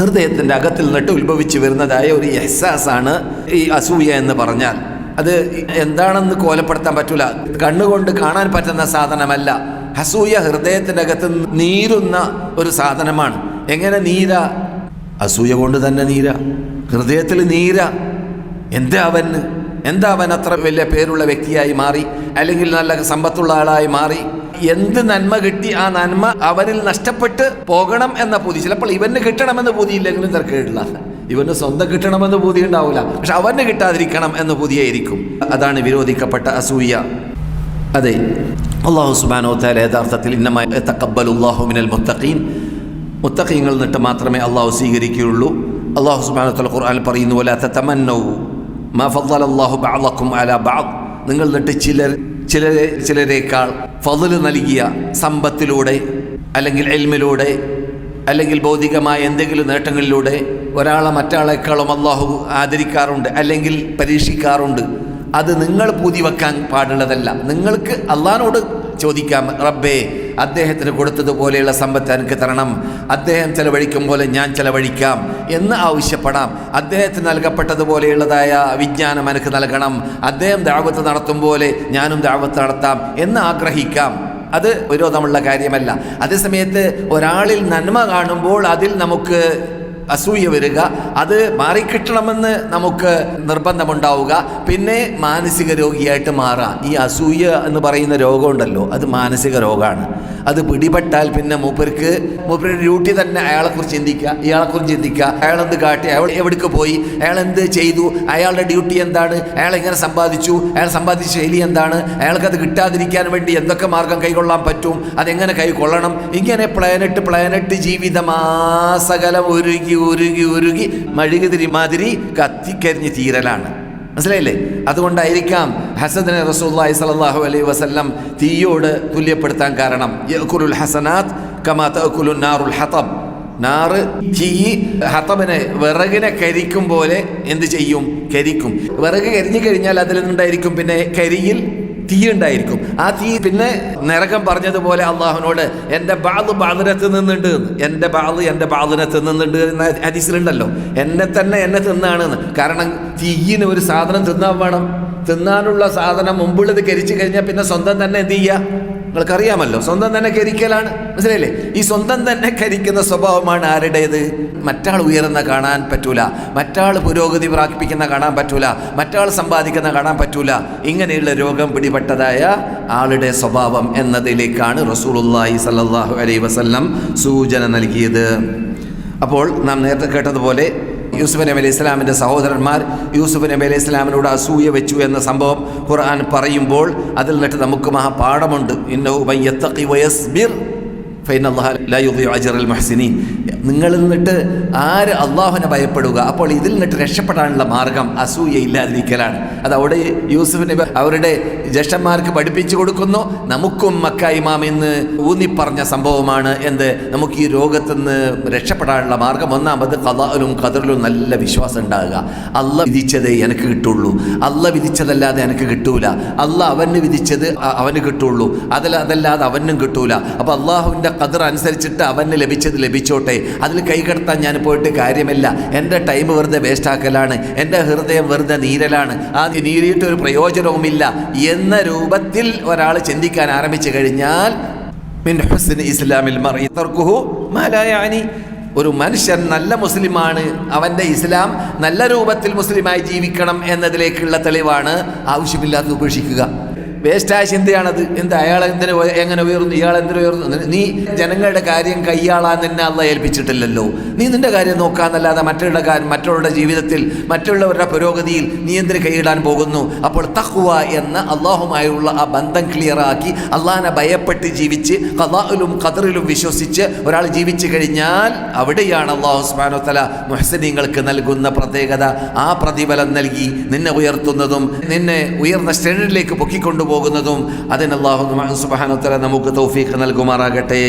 ഹൃദയത്തിന്റെ അകത്തിൽ നിന്നിട്ട് ഉത്ഭവിച്ചു വരുന്നതായ ഒരു എഹ്സാസാണ് ഈ അസൂയ എന്ന് പറഞ്ഞാൽ. അത് എന്താണെന്ന് കോലപ്പെടുത്താൻ പറ്റൂല. കണ്ണുകൊണ്ട് കാണാൻ പറ്റുന്ന സാധനമല്ല. അസൂയ ഹൃദയത്തിന്റെ അകത്ത് നീരുന്ന ഒരു സാധനമാണ്. എങ്ങനെ നീര? അസൂയ കൊണ്ട് തന്നെ നീര. ഹൃദയത്തിൽ നീര. എന്താ അവന് എന്താ അവൻ അത്ര വലിയ പേരുള്ള വ്യക്തിയായി മാറി? അല്ലെങ്കിൽ നല്ല സമ്പത്തുള്ള ആളായി മാറി? എന്ത് നന്മ കിട്ടി ആ നന്മ അവരിൽ നഷ്ടപ്പെട്ട് പോകണം എന്ന പൂതി. ചിലപ്പോൾ ഇവന് കിട്ടണമെന്ന് പൂതിയില്ലെങ്കിലും തിരക്കേടില്ല ഇവന് സ്വന്തം കിട്ടണമെന്ന് പൂതി ഉണ്ടാവില്ല. പക്ഷെ അവന് കിട്ടാതിരിക്കണം എന്ന് പൂതിയായിരിക്കും. അതാണ് വിരോധിക്കപ്പെട്ട അസൂയ. അതെ അള്ളാഹു സുബാനോ താല യഥാർത്ഥത്തിൽ ഇന്നമായി മിനൽ മുത്തഖീൻ. മുത്തഖീങ്ങളിൽ നിട്ട് മാത്രമേ അള്ളാഹു സ്വീകരിക്കുകയുള്ളൂ. അള്ളാഹു സുബാനോ തല ഖുർആൻ പറയുന്നു പോലെ തമന്നോ മാ ഫضل അല ബഅദ്. നിങ്ങൾ എന്നിട്ട് ചിലർ ചിലരെ ചിലരേക്കാൾ ഫതിൽ നൽകിയ സമ്പത്തിലൂടെ അല്ലെങ്കിൽ എൽമിലൂടെ അല്ലെങ്കിൽ ഭൗതികമായ എന്തെങ്കിലും നേട്ടങ്ങളിലൂടെ ഒരാളെ മറ്റാളെക്കാളും അള്ളാഹു ആദരിക്കാറുണ്ട് അല്ലെങ്കിൽ പരീക്ഷിക്കാറുണ്ട്. അത് നിങ്ങൾ പൂതി വെക്കാൻ പാടുള്ളതല്ല. നിങ്ങൾക്ക് അള്ളഹാനോട് ചോദിക്കാം റബ്ബേ അദ്ദേഹത്തിന് കൊടുത്തതുപോലെയുള്ള സമ്പത്ത് എനിക്ക് തരണം. അദ്ദേഹം ചെലവഴിക്കും പോലെ ഞാൻ ചെലവഴിക്കാം എന്ന് ആവശ്യപ്പെടാം. അദ്ദേഹത്തിന് നൽകപ്പെട്ടതുപോലെയുള്ളതായ വിജ്ഞാനം എനിക്ക് നൽകണം. അദ്ദേഹം ദാവത്ത് നടത്തും പോലെ ഞാനും ദാവത്ത് നടത്താം എന്ന് ആഗ്രഹിക്കാം. അത് വിരോധമുള്ള കാര്യമല്ല. അതേസമയത്ത് ഒരാളിൽ നന്മ കാണുമ്പോൾ അതിൽ നമുക്ക് അസൂയ വരിക അത് മാറിക്കിട്ടണമെന്ന് നമുക്ക് നിർബന്ധമുണ്ടാവുക. പിന്നെ മാനസിക രോഗിയായിട്ട് മാറാം. ഈ അസൂയ എന്ന് പറയുന്ന രോഗമുണ്ടല്ലോ അത് മാനസിക രോഗമാണ്. അത് പിടിപെട്ടാൽ പിന്നെ മൂപ്പർക്ക് മൂപ്പരുടെ ഡ്യൂട്ടി തന്നെ അയാളെക്കുറിച്ച് ചിന്തിക്കുക ഇയാളെക്കുറിച്ച് ചിന്തിക്കുക അയാൾ എന്ത് കാട്ടി അയാൾ എവിടേക്ക് പോയി അയാൾ എന്ത് ചെയ്തു അയാളുടെ ഡ്യൂട്ടി എന്താണ് അയാൾ എങ്ങനെ സമ്പാദിച്ചു അയാൾ സമ്പാദിച്ച ശൈലി എന്താണ് അയാൾക്കത് കിട്ടാതിരിക്കാൻ വേണ്ടി എന്തൊക്കെ മാർഗം കൈകൊള്ളാൻ പറ്റും അതെങ്ങനെ കൈകൊള്ളണം ഇങ്ങനെ പ്ലാനറ്റ് പ്ലാനറ്റ് ജീവിതമാസകലം ഒരുകി ഉരുകി ഉരുകി മഴുകുതിരി മാതിരി കത്തിക്കരിഞ്ഞ് തീരലാണ്. മനസ്സിലായില്ലേ? അതുകൊണ്ടായിരിക്കാം ഹസദിനെ റസൂല്ലായി സലാഹു അലൈഹി വസല്ലം തീയോട് തുല്യപ്പെടുത്താൻ കാരണം. യഅ്കുലുൽ ഹസനാത്ത് കമാ തഅ്കുലു നാറുൽ ഹതബ്. നാറ് തീ ഹതബിനെ വിറകിനെ കരിക്കും പോലെ എന്ത് ചെയ്യും? കരിക്കും. വിറക് കരിഞ്ഞു കഴിഞ്ഞാൽ അതിൽ നിന്നുണ്ടായിരിക്കും പിന്നെ കരിയിൽ തീ ഉണ്ടായിരിക്കും ആ തീ പിന്നെ നരകം പറഞ്ഞതുപോലെ അള്ളാഹുനോട് എന്റെ ബാൾ ബാലിനത്ത് നിന്നുണ്ട് എന്റെ ബാൾ എന്റെ ബാളിനെ തിന്നുന്നുണ്ട് എന്ന ഹദീസിലുണ്ടല്ലോ. എന്നെ തന്നെ എന്നെ തിന്നാണെന്ന്. കാരണം തീയിന് ഒരു സാധനം തിന്നാൻ വേണം. തിന്നാനുള്ള സാധനം മുമ്പുള്ളത് കരിച്ചു കഴിഞ്ഞാൽ പിന്നെ സ്വന്തം തന്നെ എന്ത് ചെയ്യുക നിങ്ങൾക്കറിയാമല്ലോ സ്വന്തം തന്നെ കരിക്കലാണ്. മനസ്സിലായില്ലേ? ഈ സ്വന്തം തന്നെ കരിക്കുന്ന സ്വഭാവമാണ് ആരുടേത്? മറ്റാൾ ഉയർന്ന കാണാൻ പറ്റൂല. മറ്റാൾ പുരോഗതി പ്രാപിപ്പിക്കുന്ന കാണാൻ പറ്റൂല. മറ്റാൾ സമ്പാദിക്കുന്ന കാണാൻ പറ്റൂല. ഇങ്ങനെയുള്ള രോഗം പിടിപെട്ടതായ ആളുടെ സ്വഭാവം എന്നതിലേക്കാണ് റസൂലുള്ളാഹി സല്ലാഹു അലൈ വസല്ലം സൂചന നൽകിയത്. അപ്പോൾ നാം നേരത്തെ കേട്ടതുപോലെ യൂസുഫ് നബി അലൈഹി ഇസ്ലാമിന്റെ സഹോദരന്മാർ യൂസുഫ് നബി അലൈഹി ഇസ്ലാമിനോട് അസൂയ വെച്ചു എന്ന സംഭവം ഖുർആൻ പറയുമ്പോൾ അതിൽ നിന്നിട്ട് നമുക്ക് മഹാപാഠമുണ്ട്. ഇന്നഹു മൻ യത്തഖി വയസ്ബിർ ഫൈൻ അള്ളാഹ ലാ യുദിഉ അജ്റൽ മുഹ്സിനീൻ. നിങ്ങൾ നിന്നിട്ട് ആര് അള്ളാഹുവിനെ ഭയപ്പെടുക? അപ്പോൾ ഇതിൽ നിന്നിട്ട് രക്ഷപ്പെടാനുള്ള മാർഗം അസൂയ ഇല്ലാതിരിക്കലാണ്. അത് അവിടെ യൂസുഫ് നബി അവരുടെ ജ്യേഷ്ഠന്മാർക്ക് പഠിപ്പിച്ചു കൊടുക്കുന്നു. നമുക്കും മക്ക ഇമാം എന്ന് ഊന്നിപ്പറഞ്ഞ സംഭവമാണ് എന്ത്? നമുക്ക് ഈ രോഗത്തു നിന്ന് രക്ഷപ്പെടാനുള്ള മാർഗം ഒന്നാമത് കലാലും കതറിലും നല്ല വിശ്വാസം ഉണ്ടാകുക. അല്ല വിധിച്ചതേ എനിക്ക് കിട്ടുള്ളൂ. അല്ല വിധിച്ചതല്ലാതെ എനിക്ക് കിട്ടൂല. അല്ല അവന് വിധിച്ചത് അവന് കിട്ടുള്ളൂ. അതല്ല അതല്ലാതെ അവനും കിട്ടൂല. അപ്പോൾ അള്ളാഹുവിന്റെ കതിർ അനുസരിച്ചിട്ട് അവന് ലഭിച്ചത് ലഭിച്ചോട്ടെ. അതിൽ കൈകടത്താൻ ഞാൻ പോയിട്ട് കാര്യമില്ല. എന്റെ ടൈം വെറുതെ വേസ്റ്റാക്കലാണ് എന്റെ ഹൃദയം വെറുതെ നീരലാണ്. ആ നീരിയിട്ട് ഒരു പ്രയോജനവുമില്ല. എന്ന രൂപത്തിൽ ഒരാൾ ചിന്തിക്കാൻ ആരംഭിച്ചു കഴിഞ്ഞാൽ മിൻ ഇസ്ലാമിൽ മർഇ തർക്കുഹു മാ ഒരു മനുഷ്യൻ നല്ല മുസ്ലിമാണ്. അവന്റെ ഇസ്ലാം നല്ല രൂപത്തിൽ മുസ്ലിമായി ജീവിക്കണം എന്നതിലേക്കുള്ള തെളിവാണ് ആവശ്യമില്ലാത്ത ഉപേക്ഷിക്കുക. വേസ്റ്റായ ചിന്തയാണത്. എന്ത് അയാൾ എന്തിനു എങ്ങനെ ഉയർന്നു? ഇയാൾ എന്തിനു ഉയർന്നു? നീ ജനങ്ങളുടെ കാര്യം കൈയാളാൻ നിന്നെ അല്ല ഏൽപ്പിച്ചിട്ടില്ലല്ലോ. നീ നിന്റെ കാര്യം നോക്കാന്നല്ലാതെ മറ്റുള്ള കാര്യം മറ്റുള്ളവരുടെ ജീവിതത്തിൽ മറ്റുള്ളവരുടെ പുരോഗതിയിൽ നീ എന്തിന് കൈയിടാൻ പോകുന്നു? അപ്പോൾ തഹ്വ എന്ന അള്ളാഹുമായുള്ള ആ ബന്ധം ക്ലിയറാക്കി അള്ളാഹിനെ ഭയപ്പെട്ട് ജീവിച്ച് കഥാലും ഖദറിലും വിശ്വസിച്ച് ഒരാൾ ജീവിച്ചു കഴിഞ്ഞാൽ അവിടെയാണ് അള്ളാഹു സുബ്ഹാനഹു തല മുഹസനീങ്ങൾക്ക് നൽകുന്ന പ്രത്യേകത. ആ പ്രതിഫലം നൽകി നിന്നെ ഉയർത്തുന്നതും നിന്നെ ഉയർന്ന ശ്രേണിയിലേക്ക് പൊക്കിക്കൊണ്ടുപോകുന്നതും അതിന് തല നമുക്ക് തൗഫീഖ് നൽകുമാറാകട്ടെ.